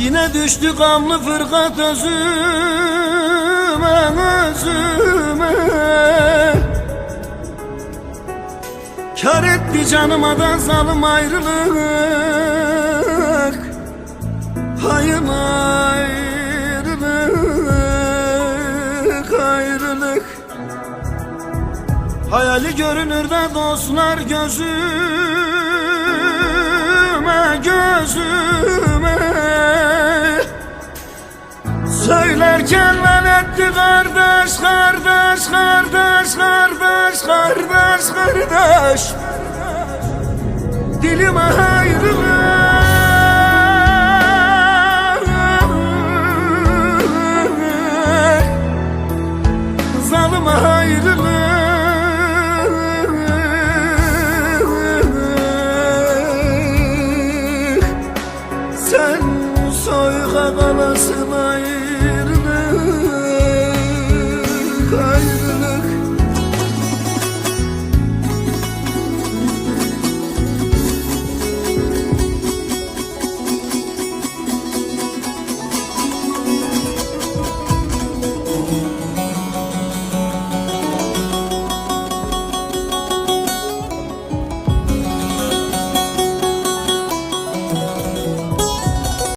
Yine düştü gamlı fırkat özüme özüme. Kar etti canıma da zalim ayrılık. Hayır ayrılık ayrılık. Hayali görünür de dostlar gözüme gözüme Söylerken lan etti kardeş kardeş kardeş kardeş kardeş kardeş. Dilime ayrılık Zalıma ayrılık Sen soyga kalasın